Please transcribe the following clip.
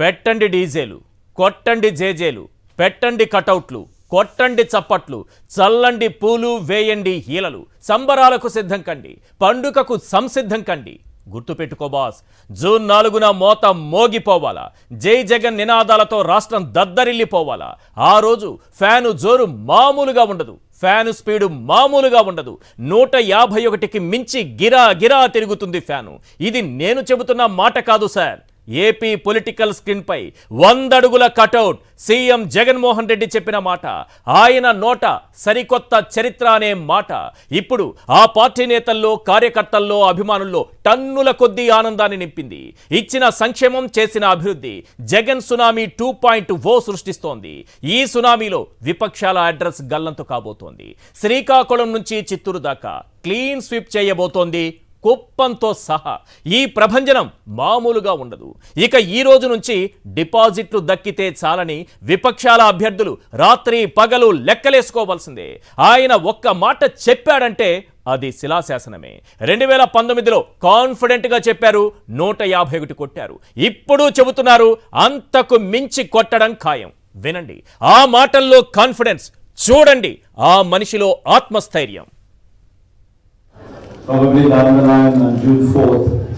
పెట్టండి డీజేలు కొట్టండి జేజేలు పెట్టండి కటౌట్లు కొట్టండి చప్పట్లు చల్లండి పూలు వేయండి హీలలు సంబరాలకు సిద్ధం కండి పండుగకు సంసిద్ధం కండి. గుర్తుపెట్టుకో బాస్ జూన్ నాలుగున మోత మోగిపోవాలా జై జగన్ నినాదాలతో రాష్ట్రం దద్దరిల్లిపోవాలా ఆ రోజు ఫ్యాను జోరు మామూలుగా ఉండదు ఫ్యాను స్పీడు మామూలుగా ఉండదు నూట యాభై ఒకటికి మించి గిరా గిరా తిరుగుతుంది ఫ్యాను. ఇది నేను చెబుతున్న మాట కాదు సార్. ఏపీ పొలిటికల్ స్క్రీన్పై వందడుగుల కటౌట్. సీఎం జగన్మోహన్ రెడ్డి చెప్పిన మాట ఆయన నోట సరికొత్త చరిత్ర అనే మాట. ఇప్పుడు ఆ పార్టీ నేతల్లో కార్యకర్తల్లో అభిమానుల్లో టన్నుల కొద్దీ ఆనందాన్ని నింపింది. ఇచ్చిన సంక్షేమం చేసిన అభివృద్ధి Jagan tsunami two point O సృష్టిస్తోంది. ఈ సునామీలో విపక్షాల అడ్రస్ గల్లంతు కాబోతోంది. శ్రీకాకుళం నుంచి చిత్తూరు దాకా క్లీన్ స్వీప్ చేయబోతోంది కుప్పంతో సహా ఈ ప్రభంజనం మామూలుగా ఉండదు. ఇక ఈ రోజు నుంచి డిపాజిట్లు దక్కితే చాలని విపక్షాల అభ్యర్థులు రాత్రి పగలు లెక్కలేసుకోవాల్సిందే. ఆయన ఒక్క మాట చెప్పాడంటే అది శిలాశాసనమే. రెండు వేల పంతొమ్మిదిలో కాన్ఫిడెంట్గా చెప్పారు నూట యాభై ఒకటి కొట్టారు. ఇప్పుడు చెబుతున్నారు అంతకు మించి కొట్టడం ఖాయం. వినండి ఆ మాటల్లో కాన్ఫిడెన్స్ చూడండి ఆ మనిషిలో ఆత్మస్థైర్యం. Probably down the line on June 4th,